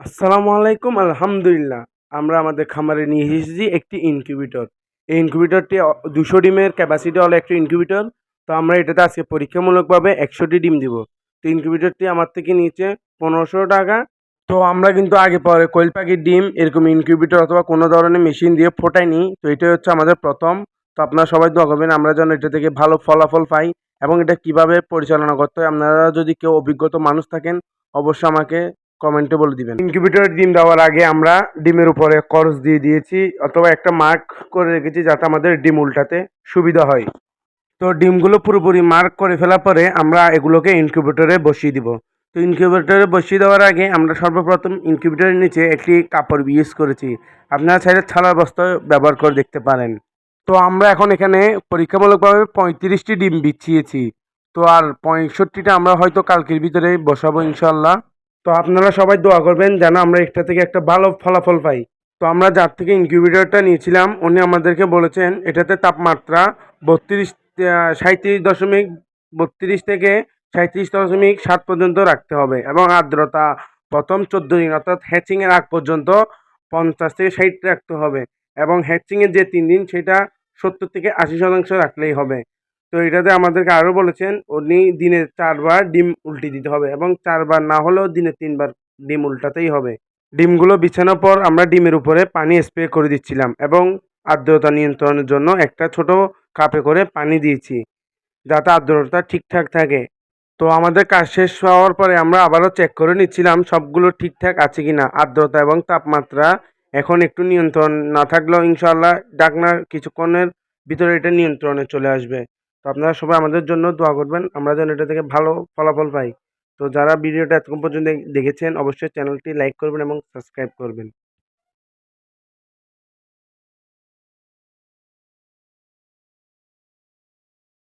আসসালামু আলাইকুম, আলহামদুলিল্লাহ। আমরা আমাদের খামারে নিয়ে এসেছি একটি ইনকিউবেটর এই ইনকিউবেটরটি দুশো ডিমের ক্যাপাসিটি হলো একটি ইনকিউবেটর তো আমরা এটাতে আজকে পরীক্ষামূলকভাবে একশোটি ডিম দিব। তো ইনকিউবেটরটি আমার থেকে নিচে পনেরোশো টাকা। তো আমরা কিন্তু আগে পরে কোয়েল পাখির ডিম, এরকম ইনকিউবেটর অথবা কোনো ধরনের মেশিন দিয়ে ফোটাইনি। তো এটাই হচ্ছে আমাদের প্রথম। তো আপনারা সবাই দোয়া করবেন, আমরা যেন এটা থেকে ভালো ফলাফল পাই এবং এটা কীভাবে পরিচালনা করতে হয়। আপনারা যদি কেউ অভিজ্ঞত মানুষ থাকেন, অবশ্যই আমাকে কমেন্টে বলে দিবেন। ইনকিউবেটরে ডিম দেওয়ার আগে আমরা ডিমের উপরে করস দিয়ে দিয়েছি, অথবা একটা মার্ক করে রেখেছি যাতে আমাদের ডিম উল্টাতে সুবিধা হয়। তো ডিমগুলো পুরোপুরি মার্ক করে ফেলার পরে আমরা এগুলোকে ইনকিউবেটরে বসিয়ে দিব। তো ইনকিউবেটরে বসিয়ে দেওয়ার আগে আমরা সর্বপ্রথম ইনকিউবেটরের নিচে একটি কাপড় ইউজ করেছি। আপনারা চাইলে ছাড়ার বস্তা ব্যবহার করে দেখতে পারেন। তো আমরা এখন এখানে পরীক্ষামূলকভাবে পঁয়ত্রিশটি ডিম বিছিয়েছি। তো আর পঁয়ষট্টিটা আমরা হয়তো কালকের ভিতরে বসাবো ইনশাল্লাহ তো আপনারা সবাই দোয়া করবেন যেন আমরা একটা থেকে একটা ভালো ফলাফল পাই। তো আমরা যার থেকে ইনকিউবেটরটা নিয়েছিলাম, উনি আমাদেরকে বলেছেন, এটাতে তাপমাত্রা বত্রিশ সাঁত্রিশ দশমিক বত্রিশ থেকে সাঁত্রিশ দশমিক সাত পর্যন্ত রাখতে হবে এবং আর্দ্রতা প্রথম চোদ্দ দিন অর্থাৎ হ্যাচিংয়ের আগ পর্যন্ত পঞ্চাশ থেকে ষাট রাখতে হবে এবং হ্যাচিংয়ের যে তিন দিন, সেটা সত্তর থেকে আশি শতাংশ রাখলেই হবে। তো এটাতে আমাদেরকে আরও বলেছেন উনি দিনে চারবার ডিম উল্টে দিতে হবে এবং চারবার না হলেও দিনে তিনবার ডিম উল্টাতেই হবে। ডিমগুলো বিছানোর পর আমরা ডিমের উপরে পানি স্প্রে করে দিচ্ছিলাম এবং আর্দ্রতা নিয়ন্ত্রণের জন্য একটা ছোট কাপে করে পানি দিয়েছি, যাতে আর্দ্রতা ঠিকঠাক থাকে। তো আমাদের কাজ শেষ হওয়ার পরে আমরা আবারও চেক করে নিচ্ছিলাম সবগুলো ঠিকঠাক আছে কি না আর্দ্রতা এবং তাপমাত্রা এখন একটু নিয়ন্ত্রণ না থাকলেও ইনশাল্লাহ ডাকনার কিছুক্ষণের ভিতরে এটা নিয়ন্ত্রণে চলে আসবে। তো আপনারা সবাই আমাদের জন্য দোয়া করবেন। আমরা যেন এটা থেকে ভালো ফলাফল পাই। তো যারা ভিডিওটা এতক্ষণ পর্যন্ত দেখেছেন, অবশ্যই চ্যানেলটি লাইক করবেন এবং সাবস্ক্রাইব করবেন।